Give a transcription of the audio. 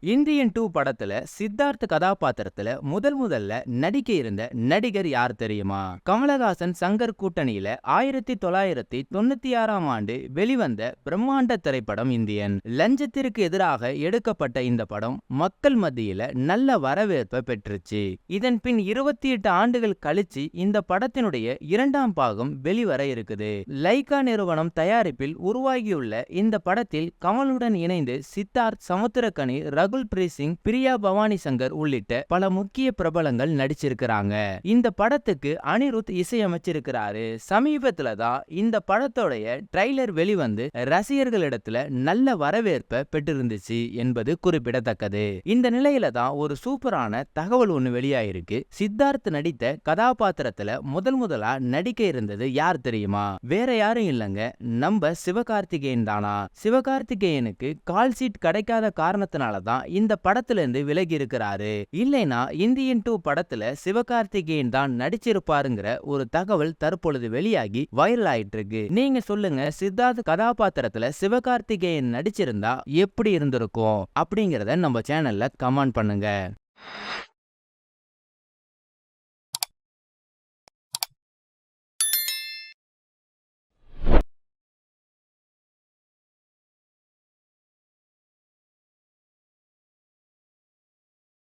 Indian two படத்துல சித்தார்த் கதாபாத்திரத்துல முதல் முதல்ல நடிக்க இருந்த நடிகர் யார் தெரியுமா? கமலஹாசன் சங்கர் கூட்டணியில ஆயிரத்தி தொள்ளாயிரத்தி தொண்ணூத்தி ஆறாம் ஆண்டு வெளிவந்த பிரம்மாண்ட திரைப்படம் இந்தியன். லஞ்சத்திற்கு எதிராக எடுக்கப்பட்ட இந்த படம் மக்கள் மத்தியில நல்ல வரவேற்பை பெற்றுச்சு. இதன் பின் இருபத்தி எட்டு ஆண்டுகள் கழிச்சு இந்த படத்தினுடைய இரண்டாம் பாகம் வெளிவர இருக்குது. லைகா நிறுவனம் தயாரிப்பில் உருவாகியுள்ள இந்த படத்தில் கமலுடன் இணைந்து சித்தார்த் சமுத்திரக்கனி ரகுல் பிரீத் சிங் பிரியா பவானி சங்கர் உள்ளிட்ட பல முக்கிய பிரபலங்கள் நடிச்சிருக்கிறாங்க. இந்த படத்துக்கு அனிருத் இசையமைச்சிருக்கிறாரு. சமீபத்துல தான் இந்த படத்தோடைய ட்ரைலர் வெளிவந்து ரசிகர்களிடத்துல நல்ல வரவேற்பை பெற்றிருந்துச்சு என்பது குறிப்பிடத்தக்கது. இந்த நிலையில தான் ஒரு சூப்பரான தகவல் ஒண்ணு வெளியாயிருக்கு. சித்தார்த் நடித்த கதாபாத்திரத்துல முதல் முதலா நடிக்க இருந்தது யார் தெரியுமா? வேற யாரும் இல்லங்க. நம்ம சிவகார்த்திகேயன் தானா? சிவகார்த்திகேயனுக்கு கால் சீட் கிடைக்காத காரணத்தினால தான் இந்த படத்துல இருந்து விலகி இருக்கிறாரு இல்லைனா இந்தியன் டூ படத்துல சிவகார்த்திகேயன் தான் நடிச்சிருப்பாருங்கிற ஒரு தகவல் தற்பொழுது வெளியாகி வைரல் ஆயிட்டு இருக்கு நீங்க சொல்லுங்க சித்தார்த் கதாபாத்திரத்துல சிவகார்த்திகேயன் நடிச்சிருந்தா எப்படி இருந்திருக்கும்? அப்படிங்கறத நம்ம சேனல்ல கமெண்ட் பண்ணுங்க.